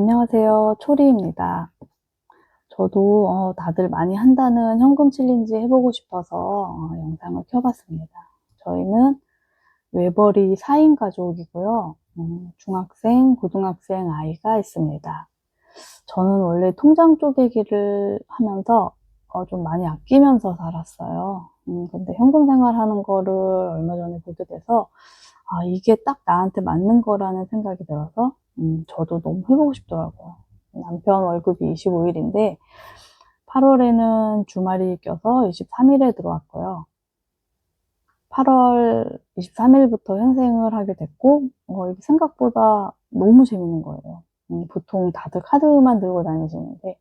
안녕하세요. 초리입니다. 저도 어, 다들 많이 한다는 현금 챌린지 해보고 싶어서 어, 영상을 켜봤습니다. 저희는 외벌이 4인 가족이고요. 음, 중학생, 고등학생 아이가 있습니다. 저는 원래 통장 쪼개기를 하면서 어, 좀 많이 아끼면서 살았어요. 음, 근데 현금 생활하는 거를 얼마 전에 보게 돼서 아, 이게 딱 나한테 맞는 거라는 생각이 들어서 음, 저도 너무 해보고 싶더라고요. 남편 월급이 25일인데 8월에는 주말이 껴서 23일에 들어왔고요. 8월 23일부터 현생을 하게 됐고 어, 이게 생각보다 너무 재밌는 거예요. 음, 보통 다들 카드만 들고 다니시는데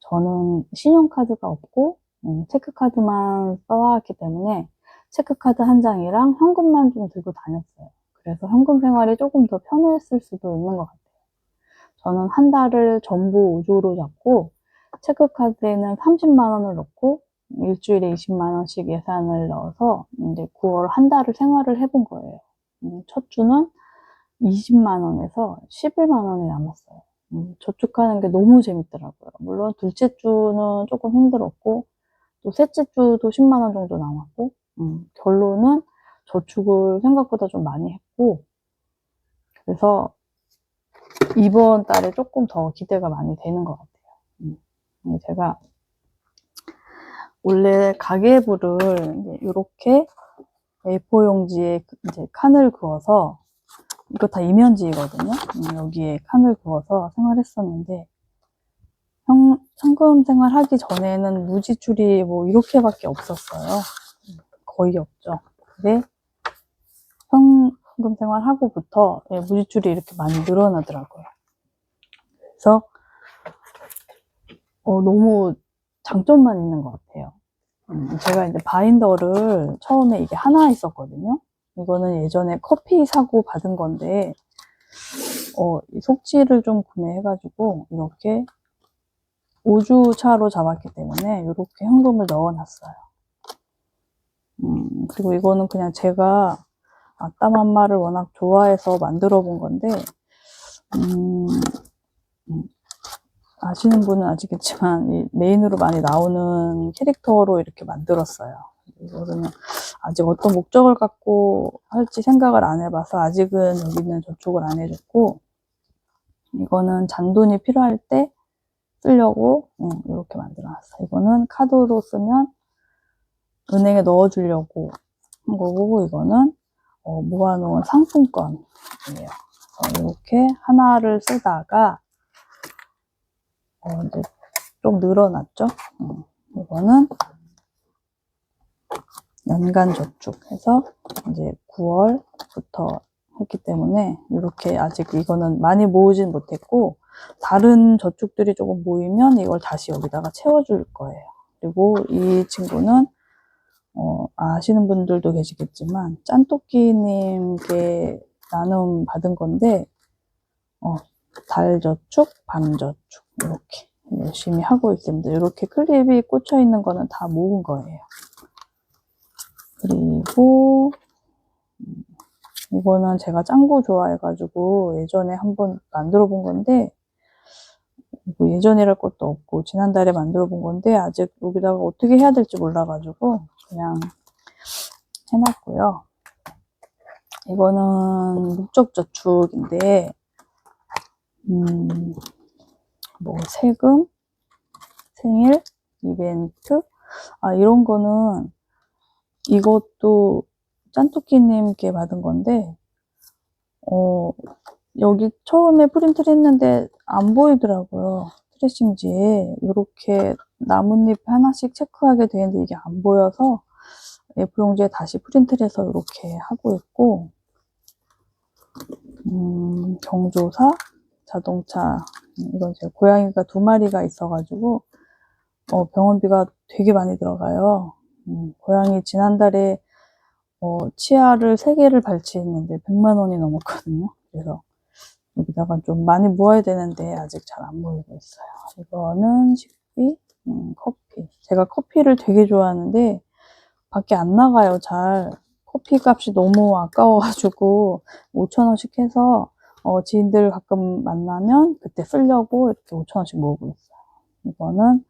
저는 신용카드가 없고 음, 체크카드만 써왔기 때문에 체크카드 한 장이랑 현금만 좀 들고 다녔어요. 그래서 현금 생활이 조금 더 편했을 수도 있는 것 같아요. 저는 한 달을 전부 우주로 잡고 체크카드에는 30만 원을 넣고 일주일에 20만 원씩 예산을 넣어서 이제 9월 한 달을 생활을 해본 거예요. 음, 첫 주는 20만 원에서 11만 원이 남았어요. 음, 저축하는 게 너무 재밌더라고요. 물론 둘째 주는 조금 힘들었고 또 셋째 주도 10만 원 정도 남았고 음, 결론은 저축을 생각보다 좀 많이 했고 그래서 이번 달에 조금 더 기대가 많이 되는 것 같아요. 음, 제가 원래 가계부를 이렇게 A4 용지에 이제 칸을 그어서 이거 다 이면지거든요. 음, 여기에 칸을 그어서 생활했었는데 현, 현금 생활하기 전에는 무지출이 뭐 이렇게밖에 없었어요. 거의 없죠. 근데 현금 생활하고부터 예, 무지출이 이렇게 많이 늘어나더라고요. 그래서 어, 너무 장점만 있는 것 같아요. 음, 제가 이제 바인더를 처음에 이게 하나 있었거든요. 이거는 예전에 커피 사고 받은 건데, 어, 속지를 좀 구매해가지고, 이렇게 5주 차로 잡았기 때문에, 이렇게 현금을 넣어놨어요. 음, 그리고 이거는 그냥 제가 아따맘마를 워낙 좋아해서 만들어 본 건데, 음, 음, 아시는 분은 아시겠지만, 메인으로 많이 나오는 캐릭터로 이렇게 만들었어요. 이거는 아직 어떤 목적을 갖고 할지 생각을 안 해봐서 아직은 여기는 저축을 안 해줬고, 이거는 잔돈이 필요할 때 쓰려고 음, 이렇게 만들어놨어요. 이거는 카드로 쓰면 은행에 넣어주려고 한 거고, 이거는 어, 모아놓은 상품권이에요. 어, 이렇게 하나를 쓰다가 어, 이제 좀 늘어났죠. 어, 이거는 연간 저축해서 이제 9월부터 했기 때문에 이렇게 아직 이거는 많이 모으진 못했고 다른 저축들이 조금 모이면 이걸 다시 여기다가 채워줄 거예요. 그리고 이 친구는 어, 아시는 분들도 계시겠지만 짠토끼님께 나눔 받은 건데 어, 달저축, 밤저축 이렇게 열심히 하고 있습니다. 이렇게 클립이 꽂혀 있는 거는 다 모은 거예요. 그리고 음, 이거는 제가 짱구 좋아해가지고 예전에 한번 만들어 본 건데 뭐 예전이랄 것도 없고 지난달에 만들어 본 건데 아직 여기다가 어떻게 해야 될지 몰라가지고 그냥 해놨고요. 이거는 목적저축인데 음, 뭐 세금, 생일, 이벤트 아 이런 거는 이것도 짠토끼님께 받은 건데 어 여기 처음에 프린트를 했는데 안 보이더라고요. 트레싱지에 이렇게 나뭇잎 하나씩 체크하게 되는데 이게 안 보여서 F 용지에 다시 프린트를 해서 이렇게 하고 있고 음, 경조사 자동차 이건 제 고양이가 두 마리가 있어가지고 어, 병원비가 되게 많이 들어가요. 음, 고양이 지난달에 어, 치아를 3개를 발치했는데 100만 원이 넘었거든요. 그래서 여기다가 좀 많이 모아야 되는데 아직 잘 안 모이고 있어요. 이거는 식비, 음, 커피. 제가 커피를 되게 좋아하는데 밖에 안 나가요, 잘. 커피 값이 너무 아까워가지고 5천 원씩 해서 어, 지인들 가끔 만나면 그때 쓰려고 이렇게 5천 원씩 모으고 있어요. 이거는,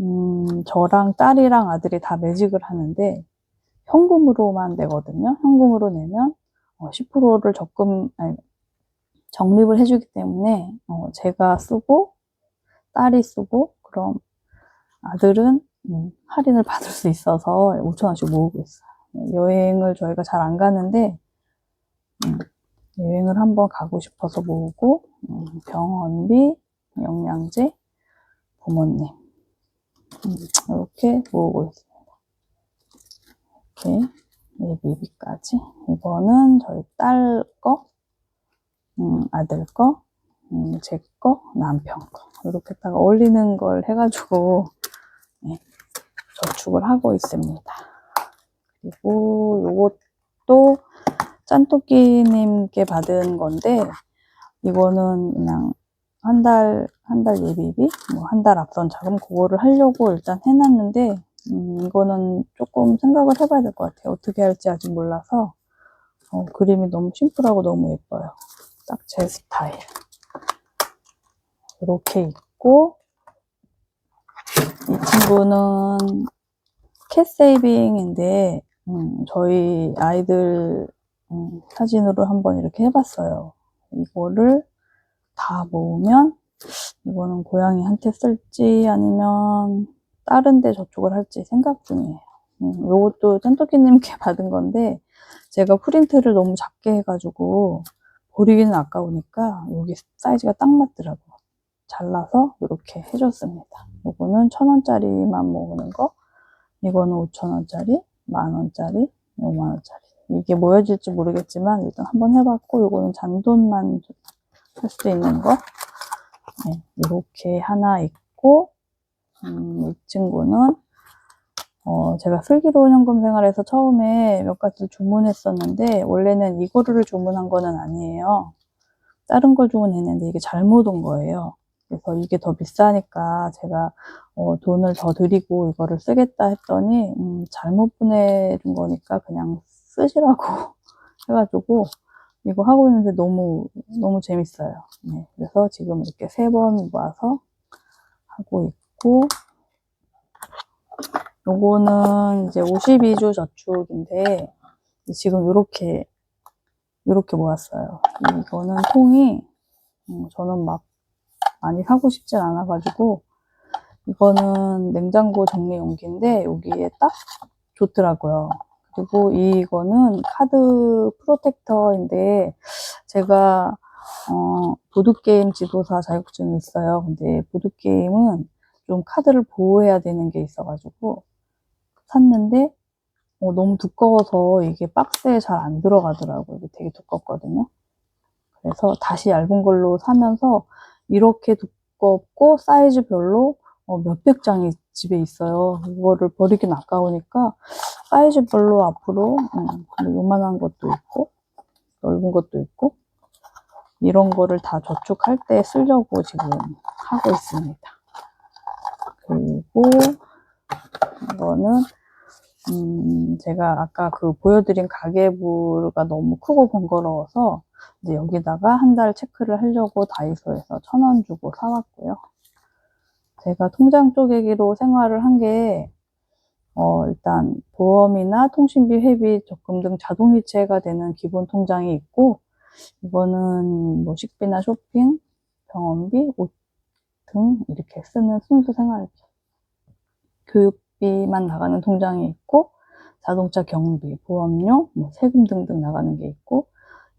음, 저랑 딸이랑 아들이 다 매직을 하는데, 현금으로만 내거든요. 현금으로 내면, 어, 10%를 적금, 아니, 적립을 해주기 때문에, 어, 제가 쓰고, 딸이 쓰고, 그럼 아들은 음, 할인을 받을 수 있어서 5천 원씩 모으고 있어요. 여행을 저희가 잘 안 가는데, 음, 여행을 한번 가고 싶어서 모으고, 음, 병원비, 영양제, 부모님. 음, 이렇게 모으고 있습니다. 이렇게 예비비까지. 이거는 저희 딸 거, 음, 아들 거, 음, 제 거, 남편 거. 이렇게다가 어울리는 걸 해가지고, 네, 저축을 하고 있습니다. 그리고 요것도 짠토끼님께 받은 건데, 이거는 그냥 한 달, 한 달 예비비? 뭐 한 달 앞선 자금 그거를 하려고 일단 해놨는데, 음, 이거는 조금 생각을 해봐야 될 것 같아요. 어떻게 할지 아직 몰라서, 어, 그림이 너무 심플하고 너무 예뻐요. 딱 제 스타일. 이렇게 있고, 이 친구는 캣세이빙인데, 음, 저희 아이들 음, 사진으로 한번 이렇게 해봤어요. 이거를 다 모으면, 이거는 고양이한테 쓸지 아니면 다른 데 저축을 할지 생각 중이에요. 음, 요것도 짠토끼님께 받은 건데, 제가 프린트를 너무 작게 해가지고, 버리기는 아까우니까, 여기 사이즈가 딱 맞더라고요. 잘라서 이렇게 해줬습니다. 요거는 천 원짜리만 모으는 거, 이거는 오천 원짜리, 만 원짜리, 오만 원짜리. 이게 모여질지 모르겠지만 일단 한번 해봤고, 요거는 잔돈만 할 수 있는 거, 네, 이렇게 하나 있고, 음, 이 친구는 어, 제가 슬기로운 현금 생활에서 처음에 몇 가지 주문했었는데 원래는 이거를 주문한 거는 아니에요. 다른 걸 주문했는데 이게 잘못 온 거예요. 그래서 이게 더 비싸니까 제가 어, 돈을 더 드리고 이거를 쓰겠다 했더니 음, 잘못 보내준 거니까 그냥 쓰시라고 해가지고 이거 하고 있는데 너무 너무 재밌어요. 네, 그래서 지금 이렇게 세 번 모아서 하고 있고 요거는 이제 52주 저축인데 지금 요렇게 요렇게 모았어요. 이거는 통이 음, 저는 막 많이 사고 싶진 않아 가지고 이거는 냉장고 정리 용기인데 여기에 딱 좋더라고요. 그리고 이거는 카드 프로텍터인데 제가 어, 보드게임 지도사 자격증이 있어요. 근데 보드게임은 좀 카드를 보호해야 되는 게 있어가지고 샀는데 어, 너무 두꺼워서 이게 박스에 잘 안 들어가더라고요. 이게 되게 두껍거든요. 그래서 다시 얇은 걸로 사면서 이렇게 두껍고 사이즈별로 어, 몇백 장이 집에 있어요. 그거를 버리긴 아까우니까 사이즈별로 앞으로 음, 뭐 요만한 것도 있고 넓은 것도 있고 이런 거를 다 저축할 때 쓰려고 지금 하고 있습니다. 그리고 이거는 음, 제가 아까 그 보여드린 가계부가 너무 크고 번거로워서 이제 여기다가 한 달 체크를 하려고 다이소에서 천 원 주고 사왔고요. 제가 통장 쪼개기로 생활을 한 게, 어, 일단 보험이나 통신비, 회비, 적금 등 자동이체가 되는 기본 통장이 있고, 이거는 뭐 식비나 쇼핑, 병원비, 옷 등 이렇게 쓰는 순수 생활비. 교육 비만 나가는 통장이 있고, 자동차 경비, 보험료, 뭐 세금 등등 나가는 게 있고,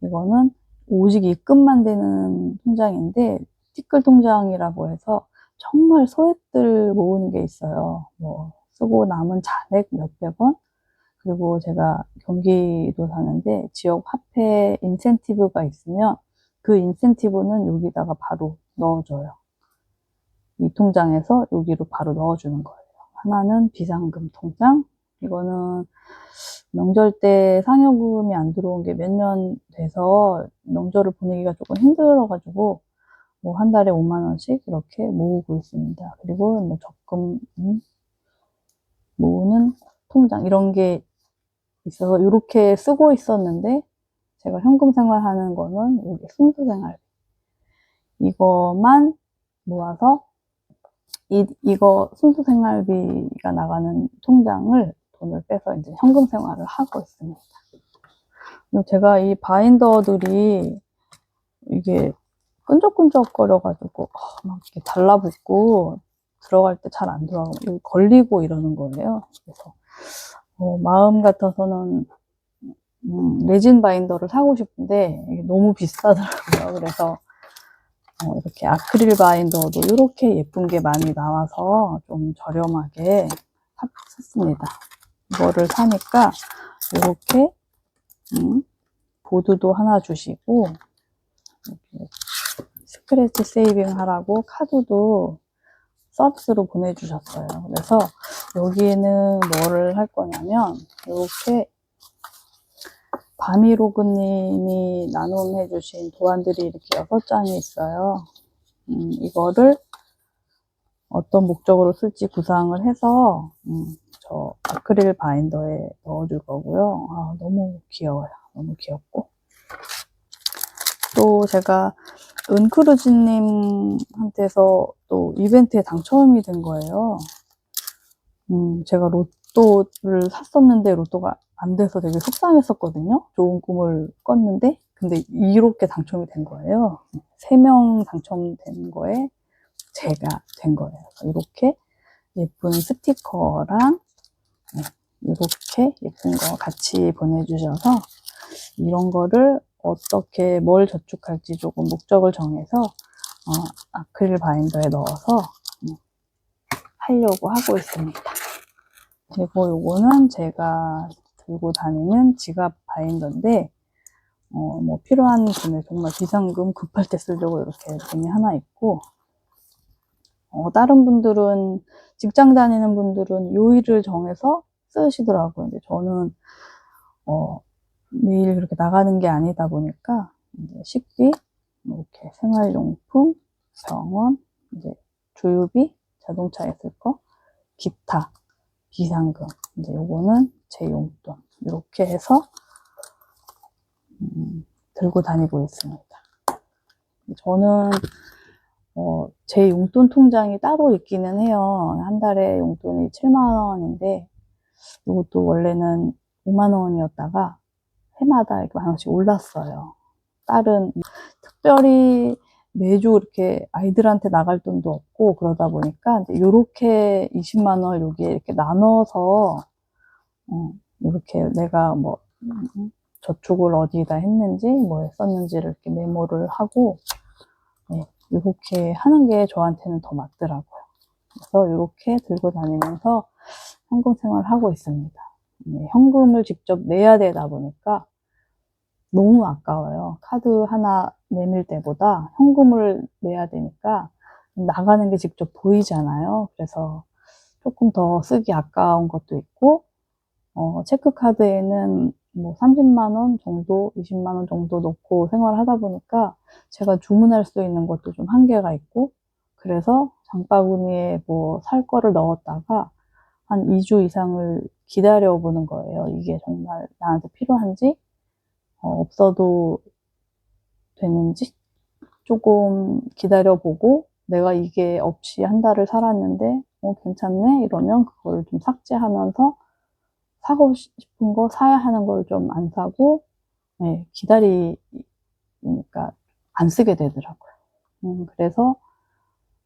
이거는 오직 입금만 되는 통장인데, 티끌 통장이라고 해서 정말 소액들 모으는 게 있어요. 뭐, 쓰고 남은 잔액 몇백 원? 그리고 제가 경기도 사는데 지역 화폐 인센티브가 있으면 그 인센티브는 여기다가 바로 넣어줘요. 이 통장에서 여기로 바로 넣어주는 거예요. 하나는 비상금 통장. 이거는 명절 때 상여금이 안 들어온 게 몇 년 돼서 명절을 보내기가 조금 힘들어가지고 뭐 한 달에 5만 원씩 이렇게 모으고 있습니다. 그리고 뭐 적금 음, 모으는 통장 이런 게 있어서 이렇게 쓰고 있었는데 제가 현금 생활하는 거는 여기 순수 생활비. 이거만 모아서 이, 이거 순수 생활비가 나가는 통장을 돈을 빼서 이제 현금 생활을 하고 있습니다. 제가 이 바인더들이 이게 끈적끈적거려가지고 아, 막 이렇게 달라붙고 들어갈 때 잘 안 들어가고 걸리고 이러는 거예요. 그래서 어, 마음 같아서는 음, 레진 바인더를 사고 싶은데 너무 비싸더라고요. 그래서 어, 이렇게 아크릴 바인더도 이렇게 예쁜 게 많이 나와서 좀 저렴하게 사- 샀습니다. 이거를 사니까 이렇게 음, 보드도 하나 주시고 스크래치 세이빙 하라고 카드도 서비스로 보내주셨어요. 그래서 여기에는 뭐를 할 거냐면 이렇게 바미로그님이 나눔해 주신 도안들이 이렇게 여섯 장이 있어요. 음, 이거를 어떤 목적으로 쓸지 구상을 해서 음, 저 아크릴 바인더에 넣어줄 거고요. 아, 너무 귀여워요. 너무 귀엽고 또 제가 은크루즈님한테서 또 이벤트에 당첨이 된 거예요. 음, 제가 로또를 샀었는데 로또가 안 돼서 되게 속상했었거든요. 좋은 꿈을 꿨는데, 근데 이렇게 당첨이 된 거예요. 세 명 당첨된 거에 제가 된 거예요. 이렇게 예쁜 스티커랑 네, 이렇게 예쁜 거 같이 보내주셔서 이런 거를 어떻게 뭘 저축할지 조금 목적을 정해서 어, 아크릴 바인더에 넣어서 음, 하려고 하고 있습니다. 그리고 요거는 제가 들고 다니는 지갑 바인더인데 어, 뭐 필요한 금액 정말 비상금 급할 때 쓰려고 이렇게 등이 하나 있고 어, 다른 분들은 직장 다니는 분들은 요일을 정해서 쓰시더라고요. 근데 저는 어, 매일 그렇게 나가는 게 아니다 보니까 이제 식비, 이렇게 생활용품, 병원, 이제 조유비, 자동차에 쓸 거, 기타, 비상금, 이제 요거는 제 용돈 이렇게 해서 음, 들고 다니고 있습니다. 저는 어, 제 용돈 통장이 따로 있기는 해요. 한 달에 용돈이 7만 원인데 이것도 원래는 5만 원이었다가 해마다 이렇게 만 원씩 올랐어요. 딸은 특별히 매주 이렇게 아이들한테 나갈 돈도 없고 그러다 보니까 이제 요렇게 20만 원을 여기에 이렇게 나눠서 어, 이렇게 내가 뭐 음, 저축을 어디다 했는지 뭐에 썼는지를 이렇게 메모를 하고 네, 이렇게 하는 게 저한테는 더 맞더라고요. 그래서 이렇게 들고 다니면서 현금 생활을 하고 있습니다. 네, 현금을 직접 내야 되다 보니까 너무 아까워요. 카드 하나 내밀 때보다 현금을 내야 되니까 나가는 게 직접 보이잖아요. 그래서 조금 더 쓰기 아까운 것도 있고, 어, 체크카드에는 뭐 30만원 정도, 20만원 정도 넣고 생활을 하다 보니까 제가 주문할 수 있는 것도 좀 한계가 있고, 그래서 장바구니에 뭐 살 거를 넣었다가 한 2주 이상을 기다려 보는 거예요. 이게 정말 나한테 필요한지, 어, 없어도 되는지 조금 기다려보고 내가 이게 없이 한 달을 살았는데 어, 괜찮네 이러면 그거를 좀 삭제하면서 사고 싶은 거 사야 하는 걸 좀 안 사고 네, 기다리니까 안 쓰게 되더라고요. 음, 그래서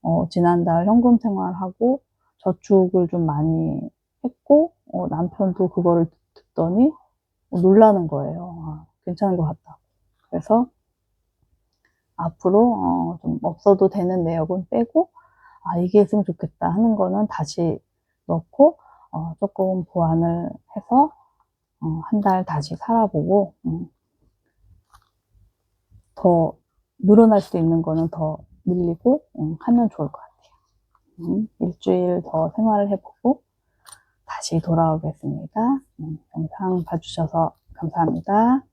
어, 지난달 현금 생활하고 저축을 좀 많이 했고 어, 남편도 그거를 듣더니 어, 놀라는 거예요. 아, 괜찮은 것 같다고. 그래서 앞으로 어, 좀 없어도 되는 내역은 빼고 아 이게 있으면 좋겠다 하는 거는 다시 넣고 어, 조금 보완을 해서 어, 한 달 다시 살아보고 음, 더 늘어날 수 있는 거는 더 늘리고 음, 하면 좋을 것 같아요. 음, 일주일 더 생활을 해보고 다시 돌아오겠습니다. 음, 영상 봐주셔서 감사합니다.